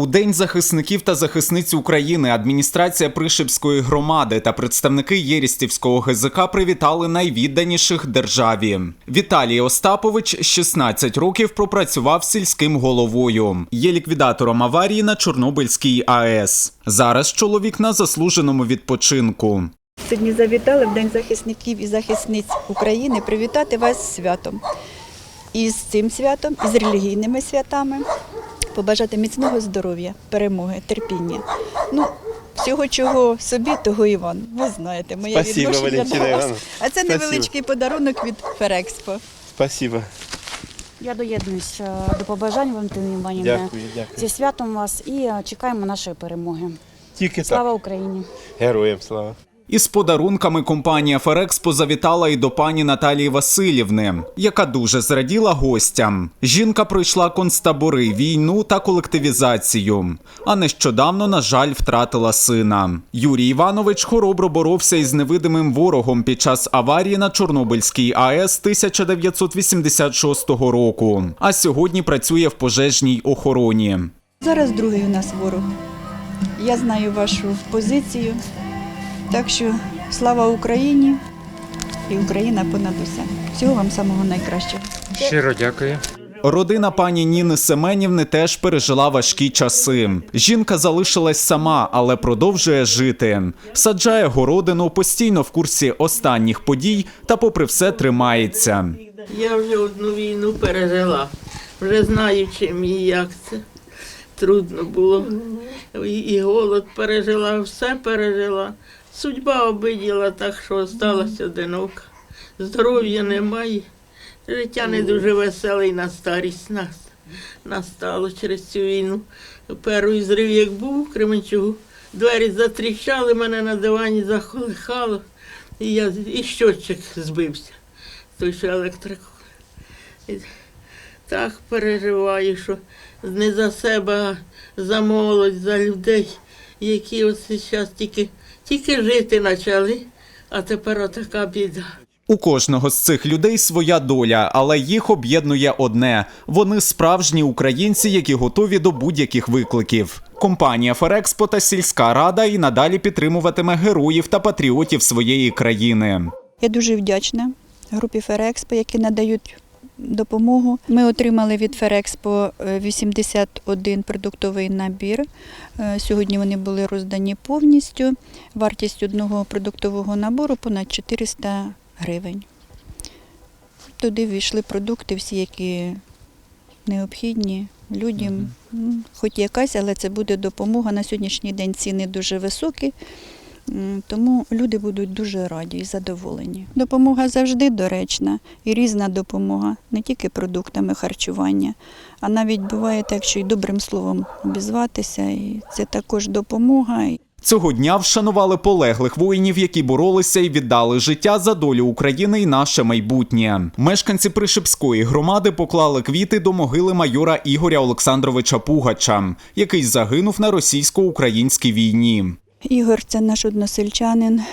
У День захисників та захисниць України адміністрація Пришипської громади та представники Єрістівського ГЗК привітали найвідданіших державі. Віталій Остапович 16 років пропрацював сільським головою. Є ліквідатором аварії на Чорнобильській АЕС. Зараз чоловік на заслуженому відпочинку. Сьогодні завітали в День захисників і захисниць України привітати вас з святом. І з цим святом, і з релігійними святами. Побажати міцного здоров'я, перемоги, терпіння. Ну, всього чого собі, того і вам. Ви знаєте, моє Спасибо, відношення Валентина до вас. Івановна. А це Спасибо. невеличкий подарунок від Ферекспо. Спасибо. Я доєднуюсь е, до побажань Валентини Іванівни. Дякую, дякую. Зі святом вас і е, чекаємо нашої перемоги. Тільки Слава так. Україні! Героям слава. Із подарунками компанія Ферекспо завітала і до пані Наталії Васильівни, яка дуже зраділа гостям. Жінка пройшла концтабори, війну та колективізацію. А нещодавно, на жаль, втратила сина. Юрій Іванович хоробро боровся із невидимим ворогом під час аварії на Чорнобильській АЕС 1986 року. А сьогодні працює в пожежній охороні. Зараз другий у нас ворог. Я знаю вашу позицію. Так що слава Україні і Україна понад усе. Всього вам самого найкращого. Щиро дякую. Родина пані Ніни Семенівни теж пережила важкі часи. Жінка залишилась сама, але продовжує жити. Саджає городину, постійно в курсі останніх подій та, попри все, тримається. Я вже одну війну пережила, вже знаю, чим і як це. Трудно було. І, і голод пережила, все пережила. Судьба обиділа так, що осталась одинока. Здоров'я немає. Життя не дуже веселе і на старість нас настало через цю війну. Перший зрив, як був у Кременчугу, двері затріщали, мене на дивані захолихало, і я і щотчик збився той, що електрику. Так переживаю, що не за себе, а за молодь, за людей, які ось зараз тільки, тільки жити почали, а тепер отака біда. У кожного з цих людей своя доля, але їх об'єднує одне: вони справжні українці, які готові до будь-яких викликів. Компанія Ферекспо та сільська рада і надалі підтримуватиме героїв та патріотів своєї країни. Я дуже вдячна групі Ферекспо, які надають допомогу. Ми отримали від Ферекспо е, 81 продуктовий набір. Е, Сьогодні вони були роздані повністю. Вартість одного продуктового набору понад 400 гривень. Туди війшли продукти, всі, які необхідні людям. Хоч якась, але це буде допомога. На сьогоднішній день ціни дуже високі. Тому люди будуть дуже раді і задоволені. Допомога завжди доречна і різна допомога, не тільки продуктами харчування, а навіть буває так, що й добрим словом обізватися, і це також допомога. Цього дня вшанували полеглих воїнів, які боролися і віддали життя за долю України і наше майбутнє. Мешканці Пришипської громади поклали квіти до могили майора Ігоря Олександровича Пугача, який загинув на російсько-українській війні. Ігор це наш односельчанин, е,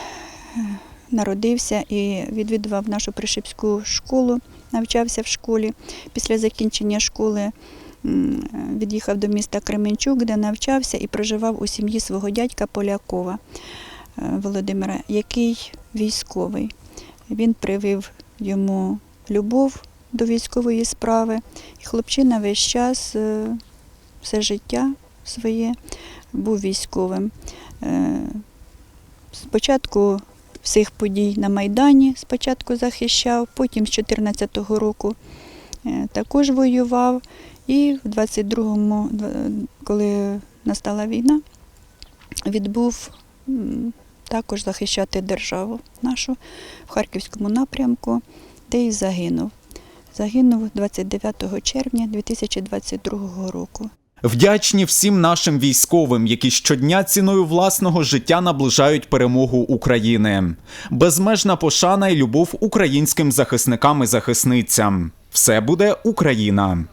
народився і відвідував нашу пришипську школу, навчався в школі. Після закінчення школи від'їхав до міста Кременчук, де навчався і проживав у сім'ї свого дядька Полякова е, Володимира, який військовий. Він привив йому любов до військової справи. І хлопчина весь час, е, все життя своє був військовим. Е, Спочатку всіх подій на Майдані спочатку захищав, потім з 2014 року е, також воював. І в 22-му, коли настала війна, відбув також захищати державу нашу в Харківському напрямку, де і загинув. Загинув 29 червня 2022 року. Вдячні всім нашим військовим, які щодня ціною власного життя наближають перемогу України. Безмежна пошана і любов українським захисникам і захисницям. Все буде Україна.